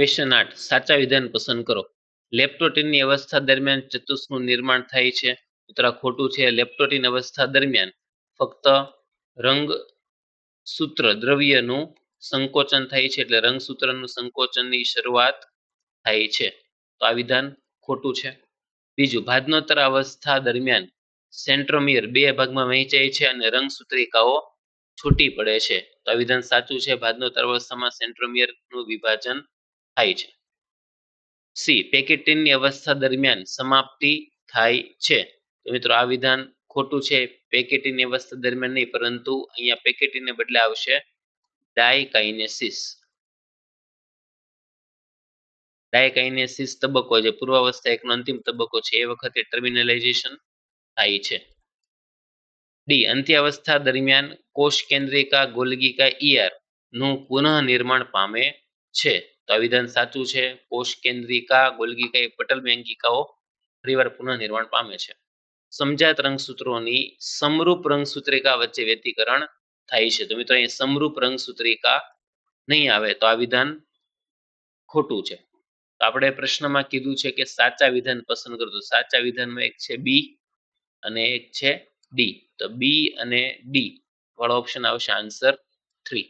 Question આઠ સાચા વિધાન પસંદ કરો. લેપ્ટોટિનની અવસ્થા દરમિયાન ચતુષ્કનું નિર્માણ થાય છે. ઉત્તર ખોટું છે. લેપ્ટોટિન અવસ્થા દરમિયાન ફક્ત રંગ સૂત્ર દ્રવ્યનું સંકોચન થાય છે એટલે રંગસૂત્રનું સંકોચનની શરૂઆત થાય છે. તો આ વિધાન ખોટું છે. બીજું ભાજનોત્તર અવસ્થા દરમિયાન સેન્ટ્રોમિયર બે ભાગમાં વહેંચાય છે અને રંગસૂત્રિકાઓ છૂટી પડે છે. તો આ વિધાન સાચું છે. ભાજનોત્તર અવસ્થામાં સેન્ટ્રોમિયરનું વિભાજન થાય છે. સી પેકેટિનની અવસ્થા દરમિયાન સમાપ્તિ થાય છે. તો મિત્રો, આ વિધાન ખોટું છે પેકેટિનની અવસ્થા દરમિયાન નહીં, પરંતુ અહીંયા પેકેટિનને બદલે આવશે ડાયકાઇનેસિસ. ડાયકાઇનેસિસ તબક્કો જે પૂર્વાવસ્થા એકનો અંતિમ તબક્કો છે, એ વખતે ટર્મિનલાઇઝેશન થાય છે. ડી અંત્યાવસ્થા દરમિયાન કોષ કેન્દ્રિકા ગોલગીકા ઈઆરનું પુનઃ નિર્માણ પામે છે. તો આ વિધાન સાચું છે, કોષ કેન્દ્રિકા, ગોલગીકા એ પટલ મેંગિકાઓ ફરીવાર પુનઃનિર્માણ પામે છે. સમજાત રંગસૂત્રોની સમરૂપ રંગસૂત્રિકા વચ્ચે વ્યતિકરણ થાય છે. તો મિત્રો અહીં સમરૂપ રંગસૂત્રિકા નહીં આવે તો આ વિધાન ખોટું છે. તો આપણે પ્રશ્નમાં કીધું છે કે સાચા વિધાન પસંદ કરો સાચા વિધાનમાં એક છે બી અને એક છે ડી તો બી અને ડી વાળો ઓપ્શન આવશે આન્સર થ્રી